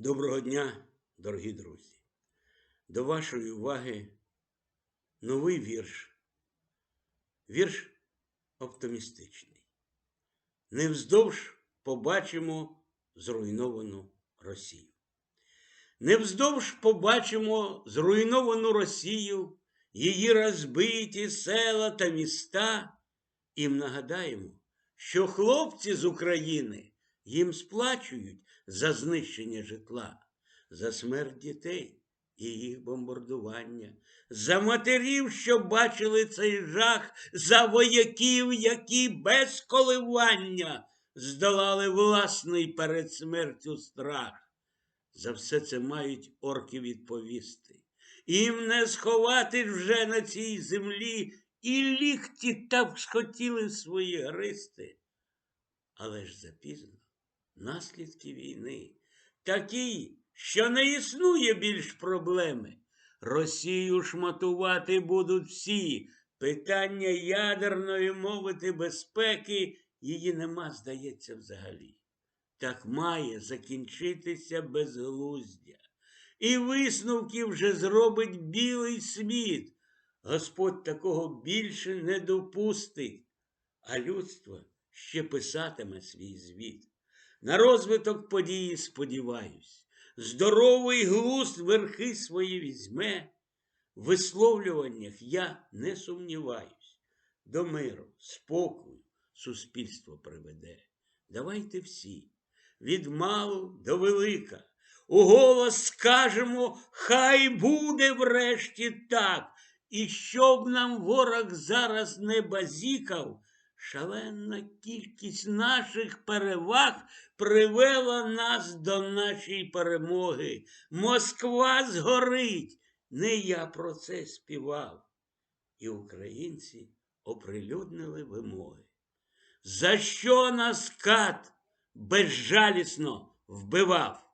Доброго дня, дорогі друзі. До вашої уваги новий вірш. Вірш оптимістичний. Невздовж побачимо зруйновану Росію. Невздовж побачимо зруйновану Росію, її розбиті села та міста, і нагадаємо, що хлопці з України їм сплачують за знищення житла, за смерть дітей і їх бомбардування, за матерів, що бачили цей жах, за вояків, які без коливання здолали власний перед смертю страх. За все це мають орки відповісти. Їм не сховати вже на цій землі і лікті так схотіли свої гристи. Але ж запізно наслідки війни такі, що не існує більш проблеми. Росію шматувати будуть всі. Питання ядерної мовити безпеки її нема, здається, взагалі. Так має закінчитися безглуздя. І висновки вже зробить білий світ. Господь такого більше не допустить, а людство ще писатиме свій звіт. На розвиток події сподіваюсь, здоровий глузд верхи свої візьме. В висловлюваннях я не сумніваюсь. До миру, спокою суспільство приведе. Давайте всі, від малу до велика, у голос скажемо, хай буде врешті так. І щоб нам ворог зараз не базікав, шаленна кількість наших переваг привела нас до нашої перемоги. Москва згорить, не я про це співав. І українці оприлюднили вимоги. За що нас кат безжалісно вбивав?